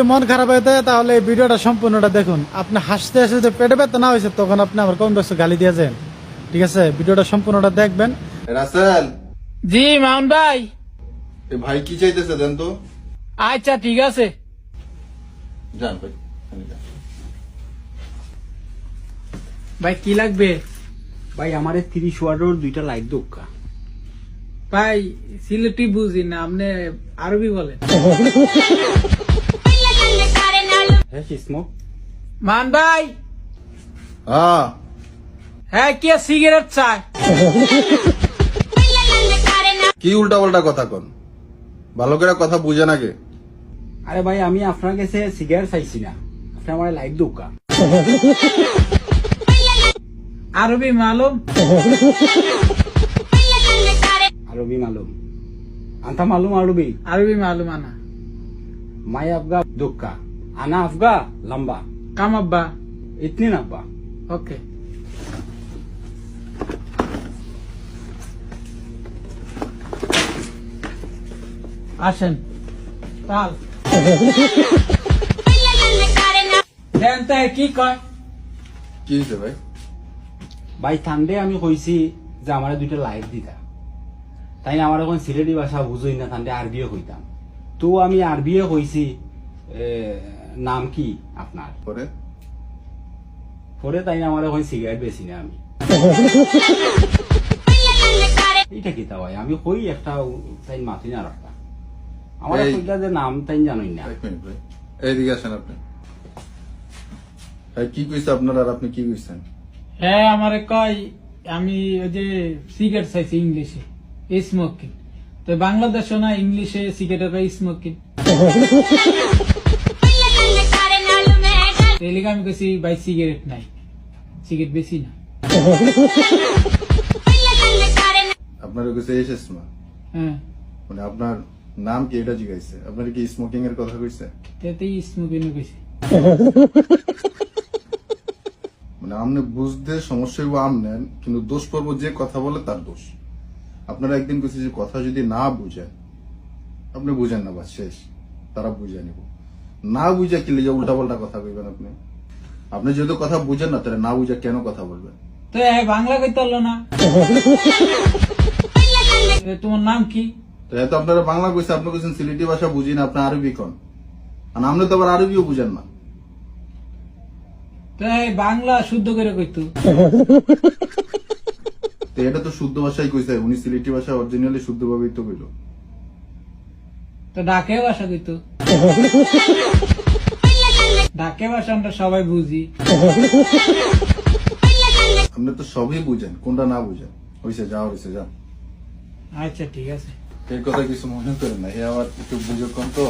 যদি মন খারাপ হয়ে থাকে তাহলে এই ভিডিওটা সম্পূর্ণটা দেখুন। আপনি হাসতে হাসতে যদি পেটে ব্যথা না হয়েছে তখন আপনি আমার কম বস্তু গালি দিয়েছেন ঠিক আছে? ভিডিওটা সম্পূর্ণটা দেখবেন। রাসেল! জি মাউন ভাই। এ ভাই কি চাইতেছে দেন তো? আচ্ছা ঠিক আছে। যান ভাই ভাই কি লাগবে? ভাই আমার তিরিশ ওয়ার্ডের দুইটা লাইট দোকা। ভাই সিলেটি বুঝি না আপনি আরবি বলেন। মান ভাই হ্যাঁ হ্যাঁ কে সিগারেট চায় কি উল্টা পাল্টা কথা কন ভালো করে কথা বুঝে নাকি আরে ভাই আমি আপনার কাছে সিগারেট চাইছি না আপনি আমার লাইট দোকা আরবি মালুম আরবি মালুম আন্তা মালুম আরবি আরবি মালুম আনা মাই আফগা দোকা আনা আফগা লম্বা কাম আব্বা ইতনি নাব্বা ওকে আসেন তাল দেন তাই কি কয় কি হয়েছে ভাই ভাই ঠান্ডে আমি কইছি যে আমার দুইটা লাইট দিতা তাই আমার এখন সিলেটি ভাষা বুঝই না ঠান্ডে আরবিও কইতাম তো আমি আরবিও কইছি এ, নাম কি আপনার? পরে পরে তাই আমার এখন সিগারেট বেশি না আমি। এইটা কি তা ভাই? আমি কই একটা তাই মাতি না রাখতা আমার কইলা যে নাম তাই জানোই না। এইদিকে আসেন আপনি। কি কইছে আপনার আর আপনি কি কইছেন? হ্যাঁ আমারে কয় আমি ওই যে সিগারেট চাইছি ইংলিশে স্মোকিং তো বাংলাদেশও না ইংলিশে সিগারেট স্মোকিং এলিগে আমি কইছি ভাই সিগারেট নাই। সিগারেট বেশি না। আপনার কইছে এসেস মা? হ্যাঁ। মানে আপনার নাম কি এটা জিজ্ঞাসা আপনার কি স্মোকিং এর কথা কইছে? তাতেই স্মোকিং কইছি। মানে আপনি বুঝতে সমস্যা হইব আমনেন কিন্তু দোষ পর্ব যে কথা বলে তার দোষ। আপনারা একদিন কইছে যে কথা যদি না বুঝেন আপনি বুঝেন না বা শেষ তারা বুঝে নিব। না বুঝে কি লিজে উল্টা পাল্টা কথা কইবেন আপনি? আপনি যেহেতু কথা বুঝেন না তাহলে না বুঝে কেন কথা বলবেন? তো বাংলা কইতে পারল না। তোমার নাম কি? তো এত আপনারা বাংলা কইছে আপনি কইছেন সিলেটি ভাষা বুঝি না আপনি আরবি কন। আর আপনি তো আবার আরবিও বুঝেন না। তো বাংলা শুদ্ধ করে কইতো তো? এটা তো শুদ্ধ ভাষাই কইছে উনি সিলেটি ভাষা অরিজিনালি শুদ্ধ ভাবেই তো কইলো। তো ডাকে ভাষা কইতো ডাকে ভাষা আমরা সবাই বুঝি। আপনি তো সবই বুঝেন কোনটা না বুঝেন। হইছে যাও হইছে যান আচ্ছা ঠিক আছে। এর কথা কিছু মনে করেন না এ আবার একটু বুঝে কম তো।